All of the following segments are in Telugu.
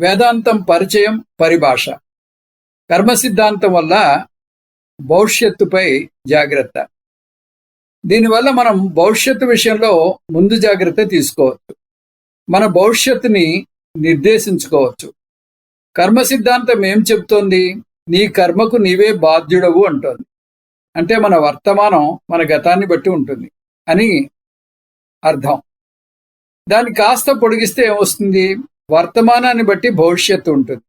వేదాంతం పరిచయం పరిభాష. కర్మ సిద్ధాంతం వల్ల భవిష్యత్తుపై జాగ్రత్త. దీనివల్ల మనం భవిష్యత్తు విషయంలో ముందు జాగ్రత్త తీసుకోవచ్చు. మన భవిష్యత్తుని నిర్దేశించుకోవచ్చు. కర్మ సిద్ధాంతం ఏం చెప్తోంది? నీ కర్మకు నీవే బాధ్యుడవు అంటోంది. అంటే మన వర్తమానం మన గతాన్ని బట్టి ఉంటుంది అని అర్థం. దాన్ని కాస్త పొడిగిస్తే ఏమొస్తుంది? వర్తమానాన్ని బట్టి భవిష్యత్తు ఉంటుంది.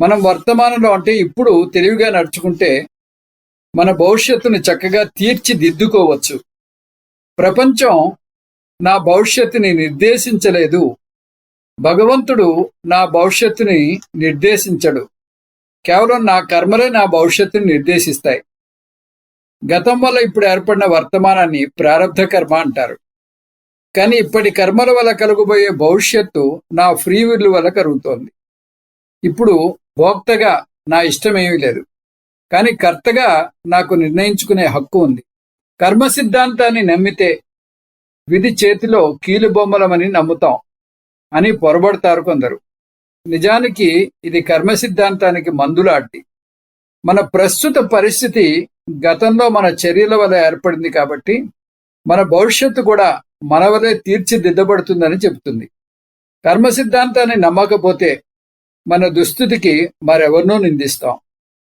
మనం వర్తమానంలో అంటే ఇప్పుడు తెలివిగా నడుచుకుంటే మన భవిష్యత్తుని చక్కగా తీర్చిదిద్దుకోవచ్చు. ప్రపంచం నా భవిష్యత్తుని నిర్దేశించలేదు. భగవంతుడు నా భవిష్యత్తుని నిర్దేశించడు. కేవలం నా కర్మలే నా భవిష్యత్తుని నిర్దేశిస్తాయి. గతం వల్ల ఇప్పుడు ఏర్పడిన వర్తమానాన్ని ప్రారంధ కర్మ అంటారు. కానీ ఇప్పటి కర్మల వల్ల కలుగుబోయే భవిష్యత్తు నా ఫ్రీ విల్ వల్ల కలుగుతోంది. ఇప్పుడు భోక్తగా నా ఇష్టమేమీ లేదు. కానీ కర్తగా నాకు నిర్ణయించుకునే హక్కు ఉంది. కర్మ సిద్ధాంతాన్ని నమ్మితే విధి చేతిలో కీలు బొమ్మలమని నమ్ముతాం అని పొరబడతారు కొందరు. నిజానికి ఇది కర్మ సిద్ధాంతానికి మందులాంటి. మన ప్రస్తుత పరిస్థితి గతంలో మన చర్యల వల్ల ఏర్పడింది కాబట్టి మన భవిష్యత్తు కూడా మన తీర్చి తీర్చిదిద్దబడుతుందని చెబుతుంది. కర్మ సిద్ధాంతాన్ని నమ్మకపోతే మన దుస్థితికి మరెవరినో నిందిస్తాం.